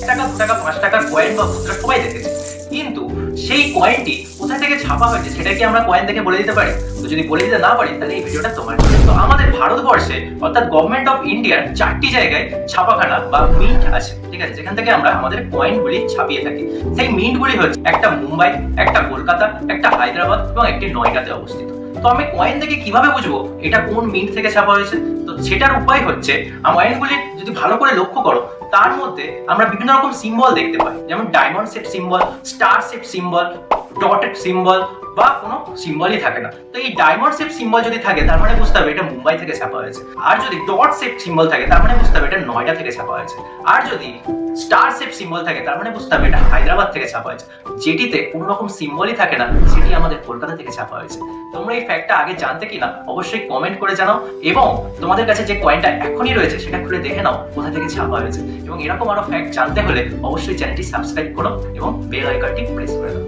টাকা, দু টাকা, পাঁচ টাকার কয়েন বা মুদ্রা সবাই দেখেছে। কিন্তু সেই কয়েনটি কোথা থেকে ছাপা হয়েছে সেটা কি আমরা কয়েন দেখে বলে দিতে পারি? তো যদি বলে দিতে না পারি, তাহলে এই ভিডিওটা তোমার। তো আমাদের ভারতবর্ষে অর্থাৎ গভর্নমেন্ট অফ ইন্ডিয়ার চারটি জায়গায় ছাপাখানা বা মিন্ট আছে, ঠিক আছে? যেখান থেকে আমরা আমাদের কয়েনগুলি ছাপিয়ে থাকি। সেই মিন্টগুলি হচ্ছে একটা মুম্বাই, একটা কলকাতা, একটা হায়দ্রাবাদ এবং একটি নয়ডাতে অবস্থিত। তো আমি কয়েন দেখে কীভাবে বুঝব এটা কোন মিন্ট থেকে ছাপা হয়েছে? তো সেটার উপায় হচ্ছে কয়েনগুলি যদি ভালো করে লক্ষ্য করো, তার মধ্যে আমরা বিভিন্ন রকম সিম্বল দেখতে পাই। যেমন diamond shape symbol star shape symbol dotted symbol বা কোনো সিম্বলই থাকে না। তো এই ডায়মন্ড শেপ সিম্বল যদি থাকে, তার মানে বুঝতে হবে এটা মুম্বাই থেকে ছাপা হয়েছে। আর যদি ডট শেপ সিম্বল থাকে, তার মানে বুঝতে হবে এটা নয়ডা থেকে ছাপা হয়েছে। আর যদি স্টার শেপ সিম্বল থাকে, তার মানে বুঝতে হবে এটা হায়দ্রাবাদ থেকে ছাপা হয়েছে। যেটিতে কোনো রকম সিম্বলই থাকে না, সেটি আমাদের কলকাতা থেকে ছাপা হয়েছে। তোমরা এই ফ্যাক্টটা আগে জানতে কি না অবশ্যই কমেন্ট করে জানাও। এবং তোমাদের কাছে যে কয়েনটা এখনই রয়েছে, সেটা খুলে দেখে নাও। কোথা থেকে ছাপা হয়েছে। এবং এরকম আরও ফ্যাক্ট জানতে হলে অবশ্যই চ্যানেলটি সাবস্ক্রাইব করো এবং বেল আইকনটি প্রেস করে দাও।